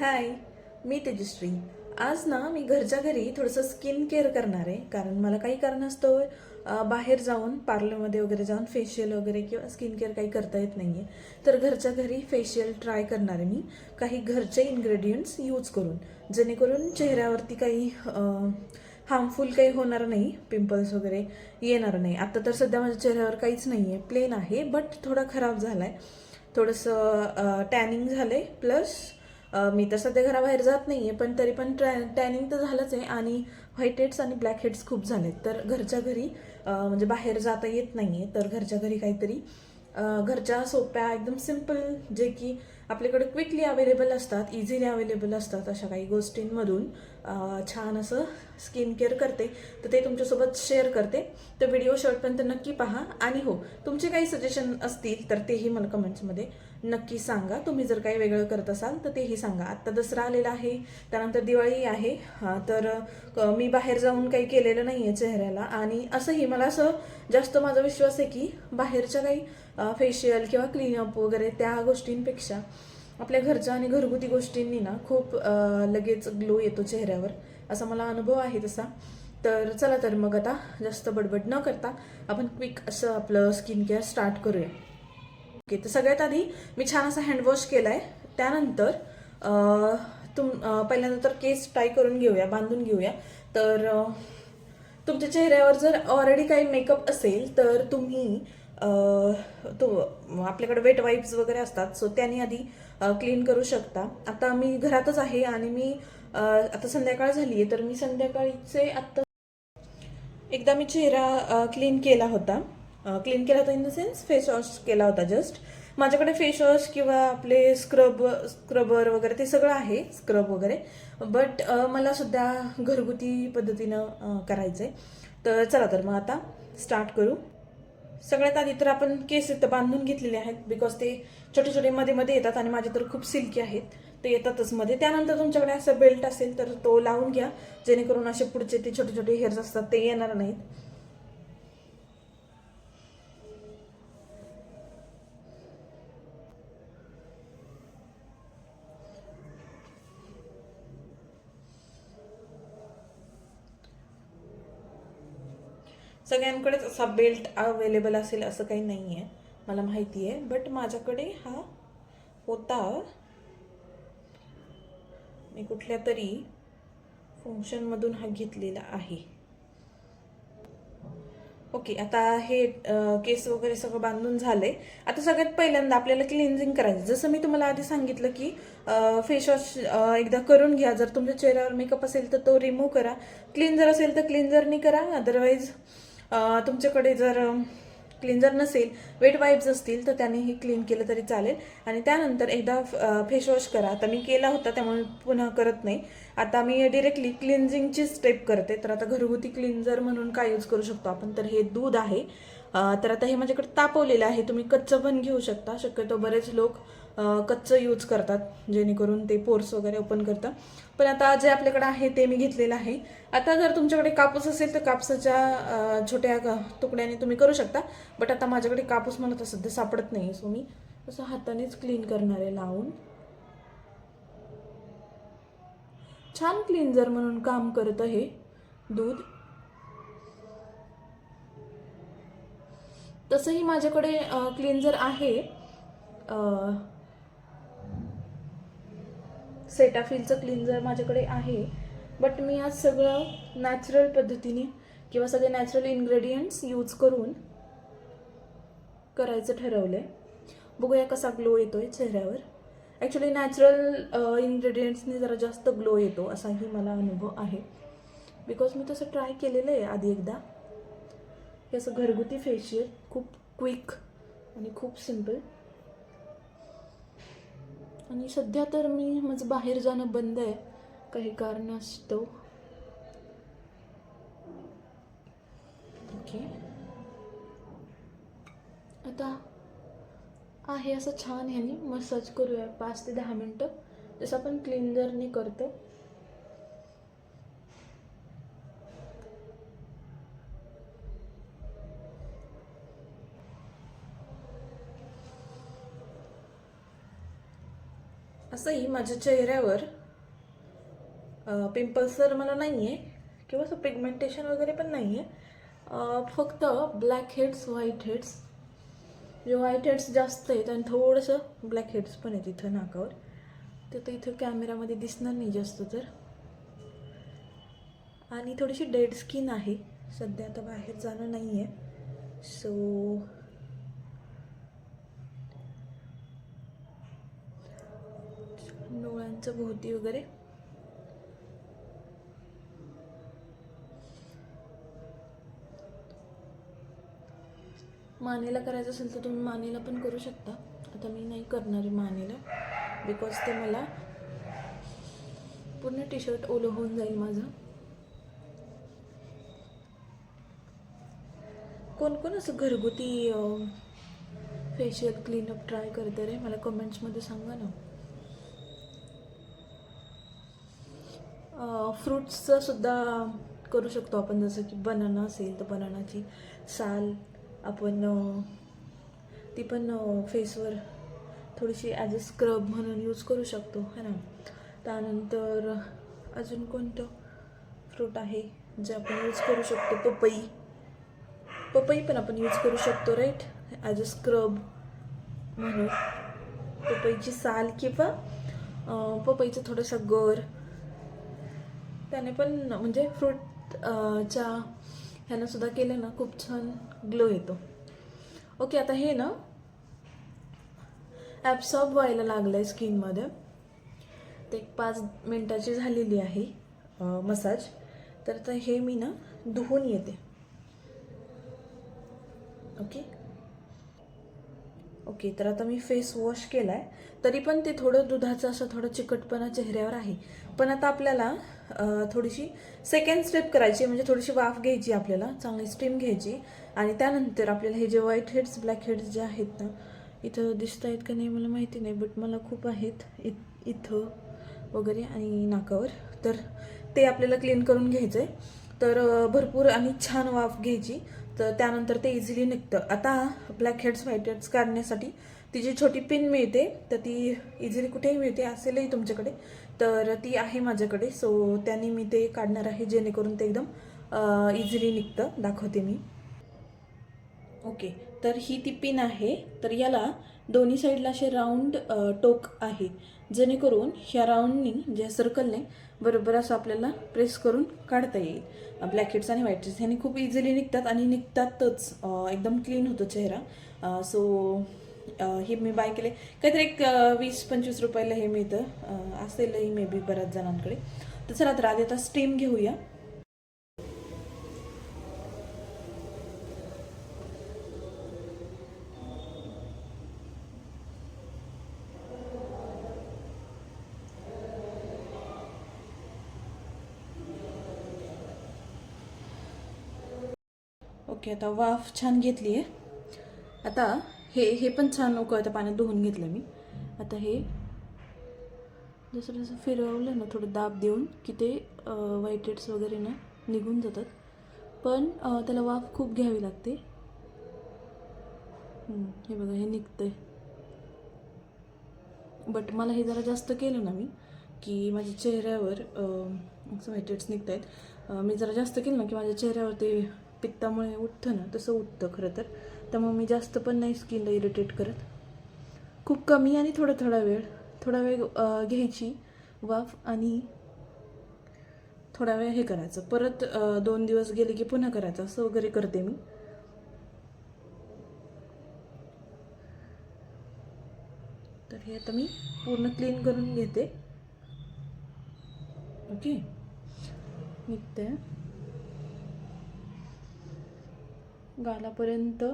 हाय मी तेजश्री. आज ना मी घरच्या घरी थोडंसं स्किन केअर करणार आहे कारण मला काही कारणास्तव बाहेर जाऊन पार्लरमध्ये वगैरे जाऊन फेशियल वगैरे किंवा स्किन केअर काही करता येत नाही आहे तर घरच्या घरी फेशियल ट्राय करणार आहे मी. काही घरचे इन्ग्रेडियंट्स यूज करून. जेणेकरून चेहऱ्यावरती काही हार्मफुल काही होणार नाही पिंपल्स वगैरे येणार नाही. आता तर सध्या माझ्या चेहऱ्यावर काहीच नाही आहे प्लेन आहे बट थोडा खराब झाला आहे थोडंसं टॅनिंग झालं आहे प्लस मी तर सध्या घराबाहेर जात नाही आहे पण तरी पण ट्रॅ टॅनिंग तर झालंच आहे आणि व्हाईट हेड्स आणि ब्लॅक हेड्स खूप झालेत. तर घरच्या घरी म्हणजे बाहेर जाता येत नाही आहे तर घरच्या घरी काहीतरी घरच्या सोप्या एकदम सिंपल जे की आपल्याकडे क्विकली अवेलेबल असतात इझिली अवेलेबल असतात अशा काही गोष्टींमधून छान असं स्किन केअर करते. तर ते तुमच्यासोबत शेअर करते. तर व्हिडिओ शॉर्टपर्यंत नक्की पहा. आणि हो तुमचे काही सजेशन असतील तर तेही मला कमेंट्समध्ये नक्की सांगा. तुम्ही जर काही वेगळं करत असाल तर तेही सांगा. आत्ता दसरा आलेला आहे त्यानंतर दिवाळी आहे. हां तर मी बाहेर जाऊन काही केलेलं नाही आहे चेहऱ्याला. आणि असंही मला असं जास्त माझा विश्वास आहे की बाहेरच्या काही फेशियल किंवा क्लीनअप वगैरे त्या गोष्टींपेक्षा आपल्या घरच्या आणि घरगुती गोष्टींनी ना खूप लगेच ग्लो येतो चेहऱ्यावर. असा मला अनुभव आहे तसा. तर चला तर मग आता जास्त बडबड न करता आपण क्विक असं आपलं स्किन केअर स्टार्ट करूया. ओके तर सगळ्यात आधी मी छान असा हँडवॉश केला आहे त्यानंतर तुम पहिल्यांदा तर केस ट्राय करून घेऊया बांधून घेऊया. तर तुमच्या चेहऱ्यावर जर ऑलरेडी काही मेकअप असेल तर तुम्ही तो आपल्याकडे वेट वाईप्स वगैरे असतात सो त्यांनी आधी क्लीन करू शकता. आता मी घरातच आहे आणि मी आता संध्याकाळ झाली आहे तर मी संध्याकाळीचे आत्ता एकदा मी चेहरा क्लीन केला होता. क्लीन केला होता in the sense face wash केला होता जस्ट माझ्याकडे फेस वॉश किंवा आपले स्क्रब स्क्रबर वगैरे ते सगळं आहे स्क्रब वगैरे. बट मला सुद्धा घरगुती पद्धतीनं करायचं आहे तर चला तर मग आता स्टार्ट करू. सगळ्यात आधी तर आपण केस इथं बांधून घेतलेले आहेत बिकॉज ते छोटे छोटे मध्ये मध्ये येतात आणि माझे तर खूप सिल्की आहेत. ते येतातच मध्ये. त्यानंतर तुमच्याकडे असं बेल्ट असेल तर तो लावून घ्या. जेणेकरून असे पुढचे ते छोटे छोटे हेअर्स असतात ते येणार नाहीत. सगळ्यांकडेच असा बेल्ट अवेलेबल असेल असं काही नाही आहे मला माहिती आहे बट माझ्याकडे हा होता. मी कुठल्या तरी फंक्शनमधून हा घेतलेला आहे. ओके आता हे केस वगैरे सगळं बांधून झालंय. आता सगळ्यात पहिल्यांदा आपल्याला क्लिन्झिंग करायचं. जसं मी तुम्हाला आधी सांगितलं की फेसवॉश एकदा करून घ्या. जर तुमच्या चेहऱ्यावर मेकअप असेल तर तो रिमूव्ह करा. क्लिन्झर असेल तर क्लिन्झरनी करा. अदरवाईज तुमच्याकडे जर क्लिन्झर नसेल वेट वाईप्स असतील तर त्याने हे क्लीन केलं तरी चालेल. आणि त्यानंतर एकदा फेसवॉश करा. आता मी केला होता त्यामुळे पुन्हा करत नाही. आता मी डिरेक्टली क्लिन्झिंगची स्टेप करते. तर आता घरगुती क्लिन्झर म्हणून काय यूज करू शकतो आपण? तर हे दूध आहे. तर आता हे माझ्याकडे तापवलेलं आहे. तुम्ही कच्चं पण घेऊ शकता. शक्यतो बरेच लोक कच्चं यूज करतात जेणेकरून ते पोर्स वगैरे ओपन करतात. पण आता जे आपल्याकडे आहे ते मी घेतलेलं आहे. आता जर तुमच्याकडे कापूस असेल तर कापसाच्या छोट्या तुकड्याने तुम्ही करू शकता. बट आता माझ्याकडे कापूस मला तर सध्या सापडत नाही सो मी असं हातानेच क्लीन करणार आहे लावून. छान क्लिन्झर म्हणून काम करतं हे दूध. तसंही माझ्याकडे क्लिन्झर आहे सेटाफिलचं क्लिन्झर माझ्याकडे आहे. बट मी आज सगळं नॅचरल पद्धतीने किंवा सगळे नॅचरल इन्ग्रेडियंट्स यूज करून करायचं ठरवलं आहे बघूया कसा ग्लो येतो आहे चेहऱ्यावर ॲक्च्युली नॅचरल इन्ग्रेडियंट्सनी जरा जास्त ग्लो येतो असाही मला अनुभव आहे. बिकॉज मी तसं ट्राय केलेलं आहे आधी एकदा. हे असं घरगुती फेशियल खूप क्विक आणि खूप सिंपल आणि सध्या तर मी माझं बाहेर जाणं बंद आहे. काही कारणास्तव. ओके. आता आहे असं छान ह्यानी मसाज करूया पाच ते दहा मिनटं. जसं आपण क्लिन्झरने करतो. असंही माझ्या चेहऱ्यावर पिंपल्स तर मला नाही आहे किंवा असं पिगमेंटेशन वगैरे पण नाही आहे फक्त ब्लॅक हेड्स व्हाईट हेड्स जे व्हाईट हेड्स जास्त आहेत आणि थोडंसं ब्लॅक हेड्स पण आहेत इथं नाकावर. ते तर इथं कॅमेरामध्ये दिसणार नाही जास्त तर. आणि थोडीशी डेड स्किन आहे. सध्या आता बाहेर जाणं नाही आहे सो डोळ्यांचं भोवती वगैरे? मानेला करायचं असेल तर तुम्ही मानेला पण करू शकता. आता मी नाही करणार आहे मानेला बिकॉज ते मला पूर्ण टी शर्ट ओलं होऊन जाईल माझं. कोण कोण असं घरगुती फेशियल क्लीनअप ट्राय करते रे? मला कमेंट्समध्ये सांगा ना. फ्रूट्सचंसुद्धा करू शकतो आपण. जसं की बनाना असेल तर बनानाची साल आपण ती पण फेसवर थोडीशी ॲज अ स्क्रब म्हणून यूज करू शकतो है ना? त्यानंतर अजून कोणतं फ्रूट आहे जे आपण यूज करू शकतो? पपई. पपई पण आपण यूज करू शकतो राईट ॲज अ स्क्रब म्हणून. पपईची साल किंवा पपईचं थोडंसं गर त्याने पण म्हणजे फ्रूट च्या ह्यानं सुद्धा केलं ना खूप छान ग्लो येतो. ओके आता हे ना ॲब्सॉर्ब व्हायला लागलं आहे स्किनमध्ये ते एक पाच मिनटाची झालेली आहे मसाज तर आता हे मी ना धुवून येते. ओके ओके तर आता मी फेस वॉश केला आहे तरी पण ते थोडं दुधाचं असं थोडं चिकटपणा चेहऱ्यावर आहे. पण आता आपल्याला थोडीशी सेकंड स्टेप करायची म्हणजे थोडीशी वाफ घ्यायची आपल्याला. चांगली स्टीम घ्यायची. आणि त्यानंतर आपल्याला हे जे व्हाईट हेड्स ब्लॅक हेड्स जे आहेत ना इथं दिसत आहेत का नाही मला माहिती नाही बट मला खूप आहेत इत इथं वगैरे आणि नाकावर. तर ते आपल्याला क्लीन करून घ्यायचं आहे तर भरपूर आणि छान वाफ घ्यायची. तर त्यानंतर ते इझिली निघतं. आता ब्लॅक हेड्स व्हाईट हेड्स काढण्यासाठी ती जी छोटी पिन मिळते तर ती इझिली कुठेही मिळते असेलही तुमच्याकडे. तर ती आहे माझ्याकडे. सो त्याने मी ते काढणार आहे जेणेकरून ते एकदम इझिली निघतं. दाखवते मी. ओके तर ही ती पिन आहे. तर याला दोन्ही साईडला असे राऊंड टोक आहे. जेणेकरून ह्या राऊंडनी ज्या सर्कलने बरोबर असं आपल्याला प्रेस करून काढता येईल. ब्लॅकेट्स आणि व्हाईट हेड्स ह्याने खूप इझिली निघतात आणि निघतातच. एकदम क्लीन होतो चेहरा. सो हे मी बाय केले. काहीतरी एक वीस पंचवीस रुपयाला हे मिळतं. असेलही मे बी बऱ्याच जणांकडे. तर चला तर आधी आता स्टीम घेऊया. ओके आता वाफ छान घेतली आहे आता हे हे पण छान उकळत्या पाण्यात धुवून घेतलं मी. आता हे जसं जसं फिरवलं ना थोडं दाब देऊन की ते व्हाईट वगैरे ना निघून जातात. पण त्याला वाफ खूप घ्यावी लागते. हे बघा हे निघतंय. बट मला हे जरा जास्त केलं ना मी की माझ्या चेहऱ्यावर असं व्हाईट निघत आहेत मी जरा जास्त केलं ना की माझ्या चेहऱ्यावर ते पित्तामुळे उठतं ना तसं उठतं खरं तर. त्यामुळे मी जास्त पण नाही स्किनला इरिटेट करत. खूप कमी आणि थोडा थोडा वेळ थोडा वेळ घ्यायची वाफ आणि थोडा वेळ हे करायचं. परत दोन दिवस गेले की पुन्हा करायचं. असं वगैरे करते मी. तर हे आता मी पूर्ण क्लीन करून घेते. ओके. निघते. गालापर्यंत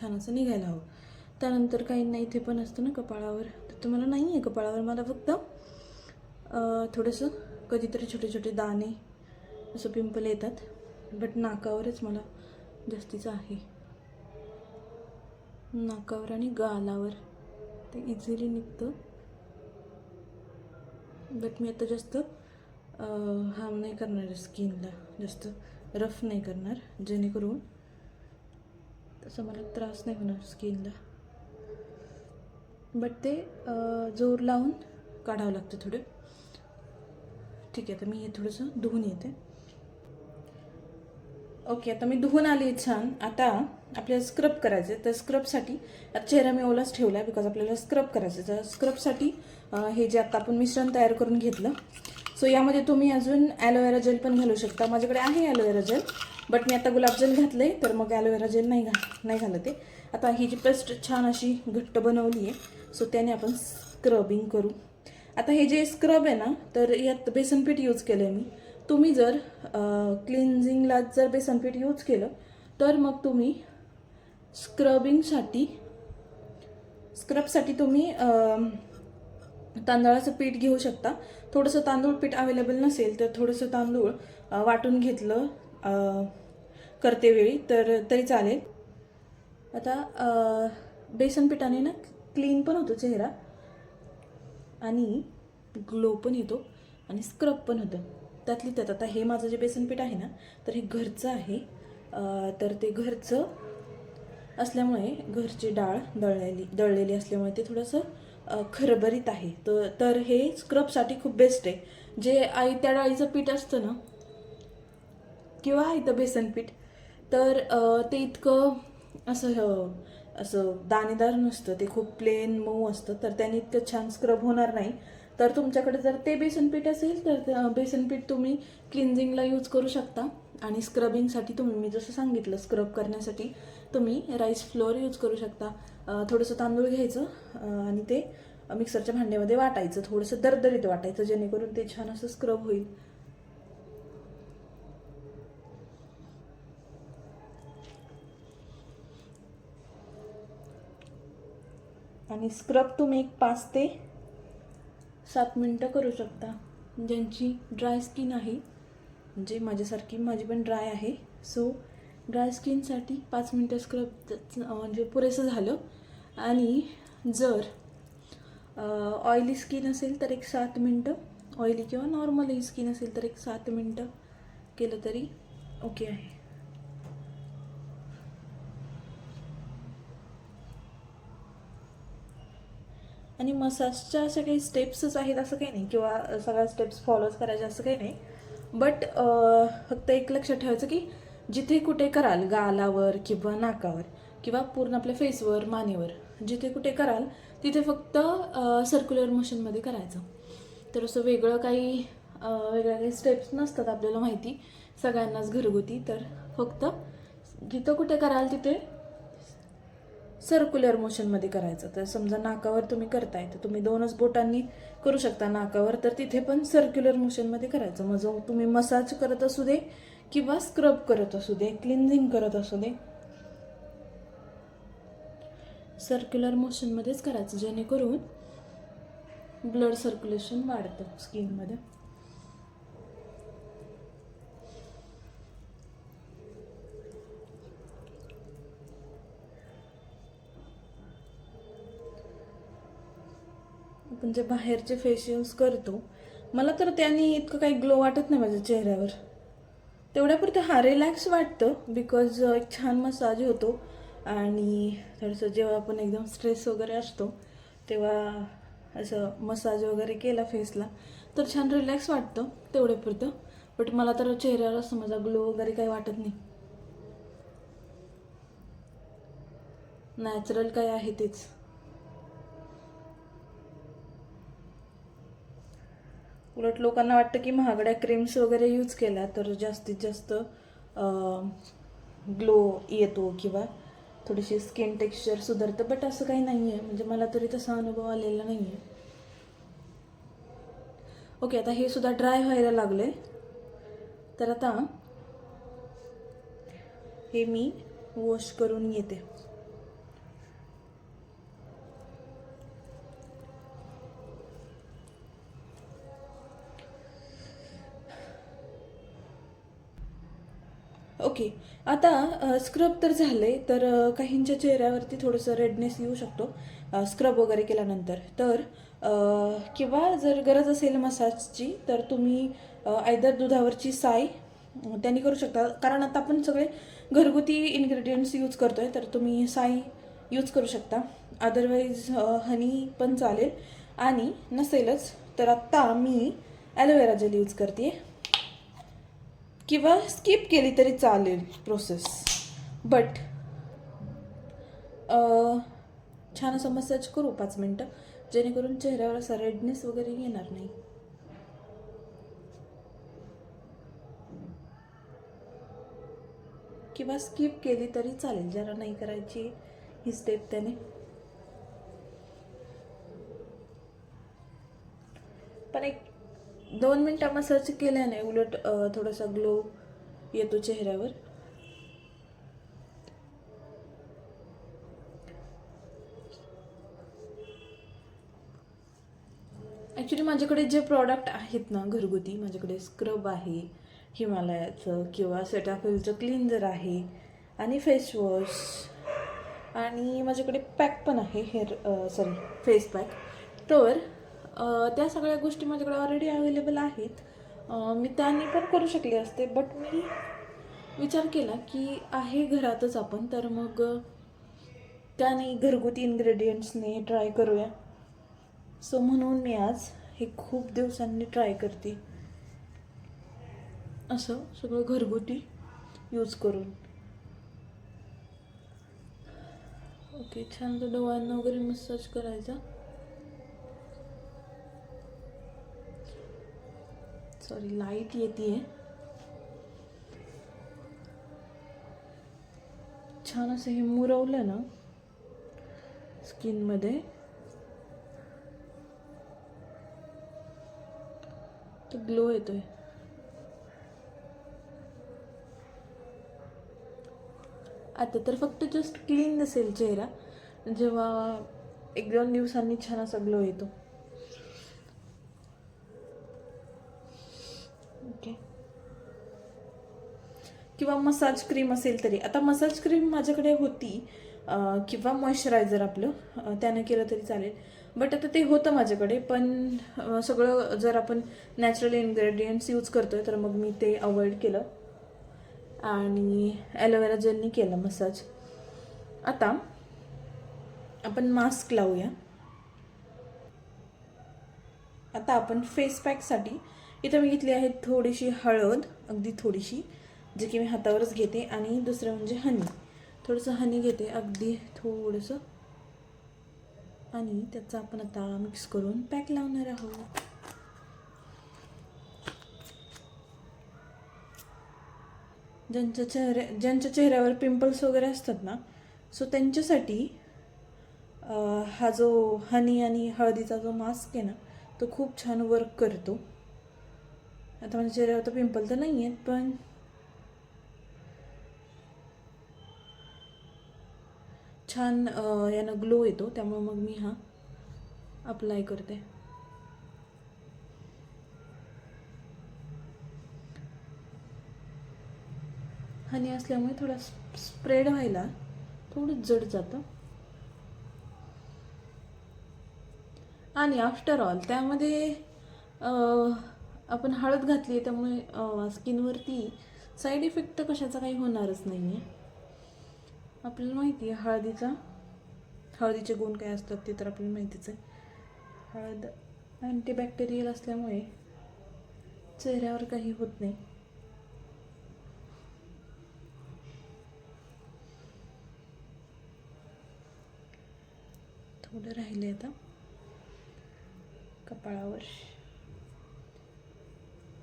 छान असं निघायला हवं. त्यानंतर काहींना इथे पण असतं ना कपाळावर. तर तुम्हाला नाही आहे कपाळावर मला फक्त थोडंसं कधीतरी छोटे छोटे दाणे असं पिंपल येतात. बट नाकावरच मला जास्तीचं आहे. नाकावर आणि गालावर. ते इझिली निघतं. बट मी आता जास्त हार्म नाही करणार आहे स्किनला जास्त रफ नाही करणार. जेणेकरून तसं मला त्रास नाही होणार स्किनला. बट ते जोर लावून काढावं लागतं थोडं. ठीक आहे तर मी हे थोडंसं धुवून येते. ओके आता मी धुवून आली छान. आता आपल्याला स्क्रब करायचं आहे तर स्क्रबसाठी चेहरा मी ओलाच ठेवला आहे बिकॉज आपल्याला स्क्रब करायचं आहे तर स्क्रबसाठी हे जे आता आपण मिश्रण तयार करून घेतलं सो यामध्ये तुम्ही अजून ॲलोवेरा जेल पण घालू शकता. माझ्याकडे आहे ॲलोवेरा जेल बट मी आता गुलाबजल घातलं आहे तर मग ॲलोवेरा जेल नाही घा नाही घालत आहे. आता ही जी पेस्ट छान अशी घट्ट बनवली आहे सो त्याने आपण स्क्रबिंग करू. आता हे जे स्क्रब आहे ना तर यात बेसनपीठ यूज केलं आहे मी. तुम्ही जर क्लिन्झिंगला जर बेसनपीठ यूज केलं तर मग तुम्ही स्क्रबिंगसाठी स्क्रबसाठी तुम्ही तांदळाचं पीठ घेऊ शकता. थोडंसं तांदूळ पीठ अवेलेबल नसेल तर थोडंसं तांदूळ वाटून घेतलं करतेवेळी तर तरी चालेल. आता बेसन पिठाने ना क्लीन पण होतो चेहरा आणि ग्लो पण येतो आणि स्क्रब पण होतं. त्यातली त्यात आता हे माझं जे बेसन पीठ आहे ना तर हे घरचं आहे. तर ते घरचं असल्यामुळे घरची डाळ दळलेली दळलेली असल्यामुळे ते थोडंसं खरबरीत आहे. तर तर हे स्क्रबसाठी खूप बेस्ट आहे. जे आई त्या डाळीचं पीठ असतं ना किंवा इथं बेसन पीठ तर ते इतकं असं असं दाणेदार नसतं. ते खूप प्लेन मऊ असतं. तर त्याने इतकं छान स्क्रब होणार नाही. तर तुमच्याकडे जर ते बेसन पीठ असेल तर बेसन पीठ तुम्ही क्लिन्झिंगला यूज करू शकता. आणि स्क्रबिंगसाठी तुम्ही मी जसं सांगितलं स्क्रब करण्यासाठी तुम्ही राईस फ्लोअर यूज करू शकता. थोडंसं तांदूळ घ्यायचं आणि ते मिक्सरच्या भांड्यामध्ये वाटायचं. थोडंसं दरदरीत वाटायचं जेणेकरून ते छान असं स्क्रब होईल. आणि स्क्रब तुम्ही एक पाच ते सात मिनटं करू शकता. ज्यांची ड्राय स्किन आहे म्हणजे माझ्यासारखी माझी पण ड्राय आहे. सो ड्राय स्किनसाठी पाच मिनटं स्क्रब म्हणजे पुरेसं झालं. आणि जर ऑइली स्किन असेल तर एक सात मिनटं. ऑइली किंवा नॉर्मलही स्किन असेल तर एक सात मिनटं केलं तरी ओके आहे. आणि मसाजच्या अशा काही स्टेप्सच आहेत असं काही नाही किंवा सगळ्या स्टेप्स फॉलोच करायच्या असं काही नाही. बट फक्त एक लक्षात ठेवायचं की जिथे कुठे कराल गालावर किंवा नाकावर किंवा पूर्ण आपल्या फेसवर मानेवर जिथे कुठे कराल तिथे फक्त सर्क्युलर मोशनमध्ये करायचं. तर असं वेगळं काही वेगळ्या काही स्टेप्स नसतात आपल्याला माहिती. सगळ्यांनाच घरगुती. तर फक्त जिथं कुठे कराल तिथे सर्क्युलर मोशनमध्ये करायचं. तर समजा नाकावर तुम्ही करताय तर तुम्ही दोनच बोटांनी करू शकता नाकावर तर तिथे पण सर्क्युलर मोशनमध्ये करायचं. मग जो तुम्ही मसाज करत असू दे किंवा स्क्रब करत असू दे क्लिन्झिंग करत असू दे. सर्क्युलर मोशनमध्येच करायचं जेणेकरून ब्लड सर्क्युलेशन वाढतं स्किनमध्ये आपण जे बाहेरचे फेशियल्स करतो मला तर त्याने इतकं काही ग्लो वाटत नाही माझ्या चेहऱ्यावर. तेवढ्यापुरतं हा रिलॅक्स वाटतं बिकॉज एक छान मसाज होतो आणि थोडंसं जेव्हा आपण एकदम स्ट्रेस वगैरे असतो तेव्हा असं मसाज वगैरे केला फेसला तर छान रिलॅक्स वाटतं तेवढ्यापुरतं. बट मला तर चेहऱ्यावर असं माझा ग्लो वगैरे काही वाटत नाही. नॅचरल काय आहे तेच. उलट लोकांना वाटतं की महागड्या क्रीम्स वगैरे यूज केल्या तर जास्तीत जास्त ग्लो येतो किंवा थोडीशी स्किन टेक्स्चर सुधारतं. बट असं काही नाही आहे म्हणजे मला तरी तसा अनुभव आलेला नाही आहे ओके आता हे सुद्धा ड्राय व्हायला लागले. तर आता हे मी वॉश करून येते ओके आता स्क्रब तर झालं आहे तर काहींच्या चेहऱ्यावरती थोडंसं रेडनेस येऊ शकतो स्क्रब वगैरे केल्यानंतर. तर किंवा जर गरज असेल मसाजची तर तुम्ही आयदर दुधावरची साय त्यांनी करू शकता. कारण आता आपण सगळे घरगुती इन्ग्रेडियंट्स यूज करतो आहे तर तुम्ही साय यूज करू शकता. अदरवाईज हनी पण चालेल. आणि नसेलच तर आत्ता मी ॲलोवेरा जेल यूज करते किंवा स्किप केली तरी चालेल प्रोसेस बट छान असं मसाज करू पाच मिनटं जेणेकरून चेहऱ्यावर असा रेडनेस वगैरे येणार नाही. किंवा स्किप केली तरी चालेल ज्याला नाही करायची ही स्टेप त्याने. पण एक दोन मिनटं मसाज केल्याने उलट थोडासा ग्लो येतो चेहऱ्यावर. ॲक्च्युली माझ्याकडे जे प्रॉडक्ट आहेत ना घरगुती माझ्याकडे स्क्रब आहे हिमालयाचं किंवा सेटाफिलचं क्लिन्झर आहे आणि फेसवॉश आणि माझ्याकडे पॅक पण आहे हेअर सॉरी फेस पॅक तर त्या सगळ्या गोष्टी माझ्याकडे ऑलरेडी अवेलेबल आहेत. मी त्याने पण करू शकले असते बट मी विचार केला की आहे घरातच आपण तर मग त्याने घरगुती इन्ग्रेडियंट्सने ट्राय करूया. सो म्हणून मी आज हे खूप दिवसांनी ट्राय करते. असं सगळं घरगुती यूज करून. ओके छान तर डोळ्यांना वगैरे मसाज करायचा. सॉरी लाइट येते छान असं हे मुरवलं ना स्किनमध्ये तो ग्लो येतोय. आता तर फक्त जस्ट क्लीन नसेल चेहरा जेव्हा एक दोन दिवसांनी छान असा ग्लो येतो ओके किंवा मसाज क्रीम असेल तरी. आता मसाज क्रीम माझ्याकडे होती किंवा मॉइश्चरायझर आपलं त्यानं केलं तरी चालेल. बट आता ते होतं माझ्याकडे पण सगळं जर आपण नॅचरल इन्ग्रेडियंट्स यूज करतोय तर मग मी ते अवॉइड केलं. आणि ॲलोवेरा जेलनी केलं मसाज आता आपण मास्क लावूया. आता आपण फेस पॅकसाठी इथं मी घेतली आहे थोडीशी हळद अगदी थोडीशी. जे की मी हातावरच घेते आणि दुसरं म्हणजे हनी. थोडंसं हनी घेते अगदी थोडंसं. आणि त्याचं आपण आता मिक्स करून पॅक लावणार आहोत. ज्यांच्या चेहऱ्या ज्यांच्या चेहऱ्यावर पिंपल्स वगैरे असतात ना सो त्यांच्यासाठी हा जो हनी आणि हळदीचा जो मास्क आहे ना तो खूप छान वर्क करतो. आता माझ्या चेहऱ्यावर तर पिंपल तर नाही आहेत पण छान यानं ग्लो येतो त्यामुळे मग मी हा अप्लाय करते. हनी असल्यामुळे थोडा स्प्रेड व्हायला थोडं जड जातं. आणि आफ्टर ऑल त्यामध्ये आपण हळद घातली आहे त्यामुळे स्किनवरती साईड इफेक्ट तर कशाचा काही होणारच नाही आहे आपल्याला माहिती आहे हळदीचा. हळदीचे गुण काय असतात ते तर आपल्याला माहितीच आहे. हळद अँटीबॅक्टेरियल असल्यामुळे चेहऱ्यावर काही होत नाही. थोडं राहिले आता. कपाळावर.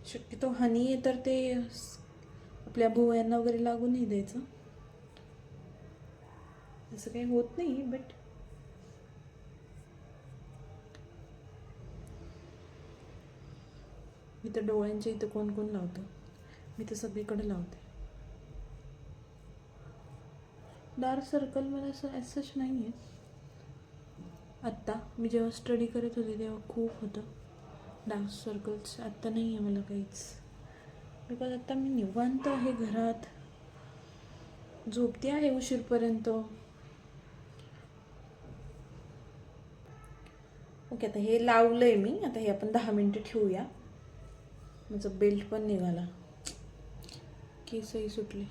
शक्यतो हनी आहे तर ते आपल्या भुवयांना वगैरे लागू नाही द्यायचं. असं काही होत नाही बट मी तर डोळ्यांच्या इथं कोण कोण लावतं? मी तर सगळीकडे लावते. डार्क सर्कल मला असं ॲसच नाही आहे आत्ता मी जेव्हा स्टडी करत होते तेव्हा खूप होतं. डार्क सर्कल्स आत्ता नाही आहे मला काहीच. बिकॉज आत्ता मी निवांत आहे घरात. झोपते आहे उशीरपर्यंत. ओके आता हे लावलं आहे मी. आता हे आपण दहा मिनटं ठेवूया. माझं बेल्ट पण निघाला. केसही सुटले.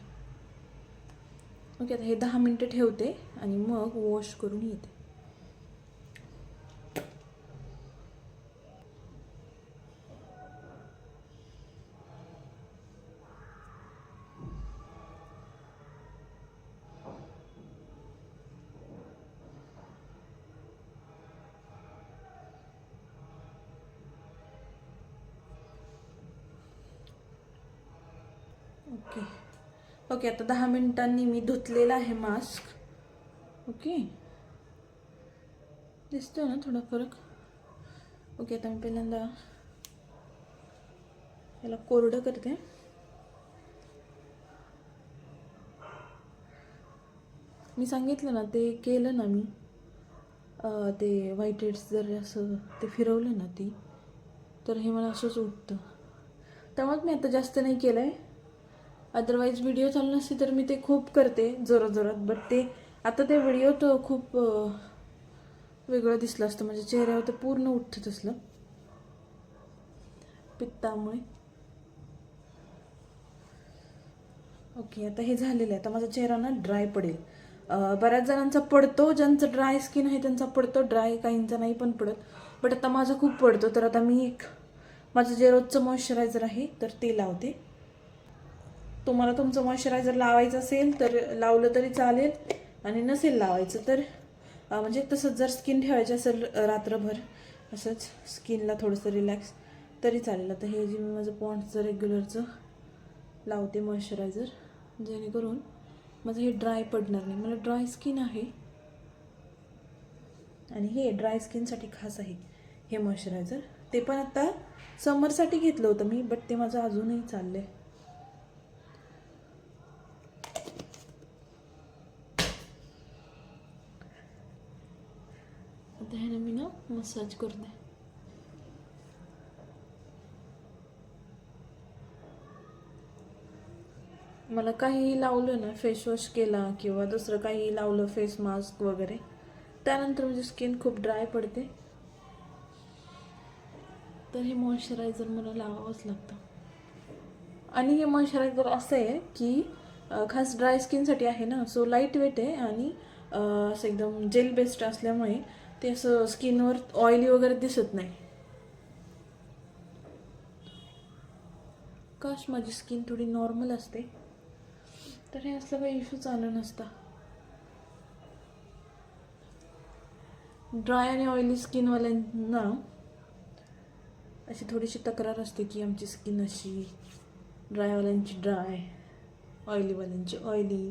ओके आता हे दहा मिनटं ठेवते आणि मग वॉश करून येते ओके ओके आता दहा मिनिटांनी मी धुतलेला आहे मास्क ओके. दिसतोय ना थोडा फरक? ओके आता मी पहिल्यांदा याला कोरडं करते. मी सांगितलं ना ते केलं ना मी. ते व्हाईट हेड्स जर असं ते फिरवलं ना ती तर हे मला असंच उठतं. त्यामुळे मी आता जास्त नाही केलं आहे अदरवाईज व्हिडिओ चालू नसते तर मी ते खूप करते जोरात जोरात. बट ते आता ते व्हिडिओत खूप वेगळं दिसलं असतं. म्हणजे चेहऱ्यावर तर पूर्ण उठतं असलं पित्तामुळे. ओके आता हे झालेलं आहे. आता माझा चेहरा ना ड्राय पडेल. बऱ्याच जणांचा पडतो. ज्यांचं ड्राय स्किन आहे त्यांचा पडतो. ड्राय काहींचा नाही पण पडत. बट आता माझा खूप पडतो. तर आता मी एक माझं जे रोजचं मॉइश्चरायझर आहे तर ते लावते. तुम्हाला तुमचं मॉइश्चरायझर लावायचं असेल तर लावलं तरी चालेल. आणि नसेल लावायचं तर म्हणजे तसंच जर स्किन ठेवायची असेल रात्रभर असंच स्किनला थोडंसं रिलॅक्स तरी चालेल. आता हे जे मी माझं पॉन्ड्सचं रेग्युलरचं लावते मॉइश्चरायझर जेणेकरून माझं हे ड्राय पडणार नाही. मला ड्राय स्किन आहे. आणि हे ड्राय स्किनसाठी खास आहे हे मॉइश्चरायझर ते पण आत्ता समरसाठी घेतलं होतं मी बट ते माझं अजूनही चाललं आहे ह्याने मी ना मसाज करते मला काही लावलं ना फेसवॉश केला किंवा दुसरं काही लावलं फेस मास्क वगैरे त्यानंतर माझी स्किन खूप ड्राय पडते. तर हे मॉइश्चरायझर मला लावावंच लागतं. आणि हे मॉइश्चरायझर असं आहे की खास ड्राय स्किनसाठी आहे ना सो लाइट वेट आहे आणि असं एकदम जेल बेस्ड असल्यामुळे ते असं स्किनवर ऑइली वगैरे दिसत नाही. काश माझी स्किन थोडी नॉर्मल असते. तर हे असलं काही इश्यूच आलं नसता. ड्राय आणि ऑइली स्किनवाल्यांना अशी थोडीशी तक्रार असते की आमची स्किन अशी ड्रायवाल्यांची ड्राय ऑइलीवाल्यांची ऑइली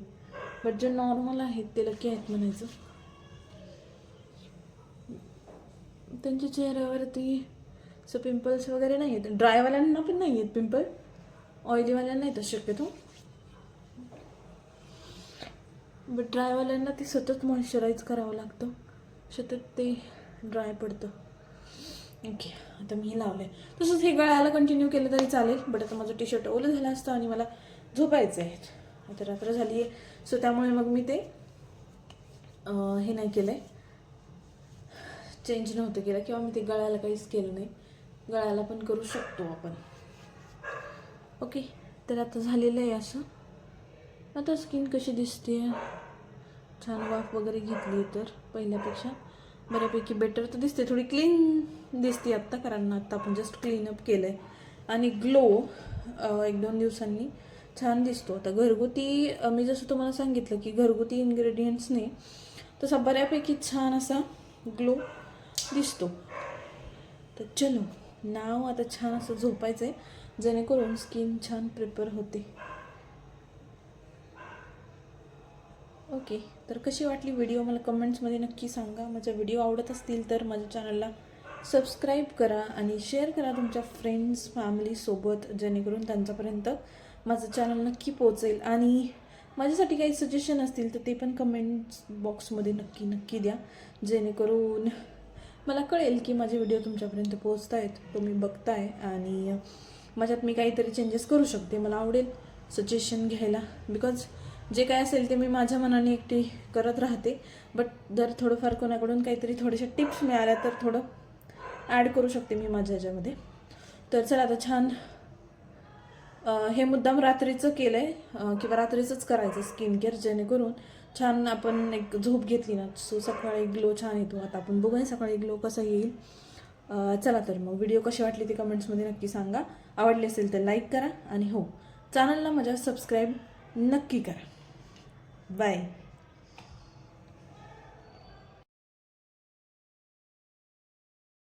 बट जे नॉर्मल आहेत ते लकी आहेत म्हणायचं. त्यांच्या चेहऱ्यावरती असं पिंपल्स वगैरे नाही आहेत ड्रायवाल्यांना पण नाही आहेत पिंपल ऑइलीवाल्यांना येतात शक्यतो. बट ड्रायवाल्यांना ते सतत मॉइश्चराईज करावं लागतं. सतत ते ड्राय पडतं. ओके आता मी लावलं आहे तसंच हे गळ्याला कंटिन्यू केलं तरी चालेल बट आता माझं टी शर्ट ओलं झालं असतं आणि मला झोपायचं आहे. आता रात्र झाली आहे सो त्यामुळे मग मी ते हे नाही केलं आहे चेंज नव्हतं केलं किंवा मी ते गळ्याला काहीच केलं नाही. गळ्याला पण करू शकतो आपण. ओके तर आता झालेलं आहे असं. आता स्किन कशी दिसते छान वाफ वगैरे घेतली तर पहिल्यापेक्षा. बऱ्यापैकी बेटर तर दिसते. थोडी क्लीन दिसते आत्ता कारण आत्ता आपण जस्ट क्लीनअप केलं आहे आणि ग्लो एक दोन दिवसांनी छान दिसतो. आता घरगुती मी जसं तुम्हाला सांगितलं की घरगुती इन्ग्रेडियंट्सने तसा बऱ्यापैकी छान असा ग्लो दिसतो. तर चलो नाव आता छान असं झोपायचं आहे जेणेकरून स्किन छान प्रिपेअर होते. ओके तर कशी वाटली व्हिडिओ मला कमेंट्समध्ये नक्की सांगा. माझ्या व्हिडिओ आवडत असतील तर माझ्या चॅनलला सबस्क्राईब करा आणि शेअर करा तुमच्या फ्रेंड्स फॅमिलीसोबत जेणेकरून त्यांच्यापर्यंत माझं चॅनल नक्की पोचेल आणि माझ्यासाठी काही सजेशन असतील तर ते पण कमेंट्स बॉक्समध्ये नक्की नक्की द्या. जेणेकरून मला कळेल की माझे व्हिडिओ तुमच्यापर्यंत पोचत आहेत तुम्ही बघताय आणि माझ्यात मी काहीतरी चेंजेस करू शकते. मला आवडेल सजेशन घ्यायला. बिकॉज जे काय असेल ते मी माझ्या मनाने एकटी करत राहते. बट जर थोडंफार कोणाकडून काहीतरी थोड्याशा टिप्स मिळाल्या तर थोडं ॲड करू शकते मी माझ्या ह्याच्यामध्ये. तर चला आता छान हे मुद्दाम रात्रीचं केलं आहे किंवा रात्रीचंच करायचं स्किन केअर जेणेकरून छान आपण एक झोप घेतली ना सो सकाळी ग्लो छान येतो. आता आपण बघूया सकाळी ग्लो कसा येईल. चला तर मग व्हिडिओ कशी वाटली ते कमेंट्समध्ये नक्की सांगा. आवडली असेल तर लाईक करा आणि हो चॅनलला माझ्या सबस्क्राईब नक्की करा. बाय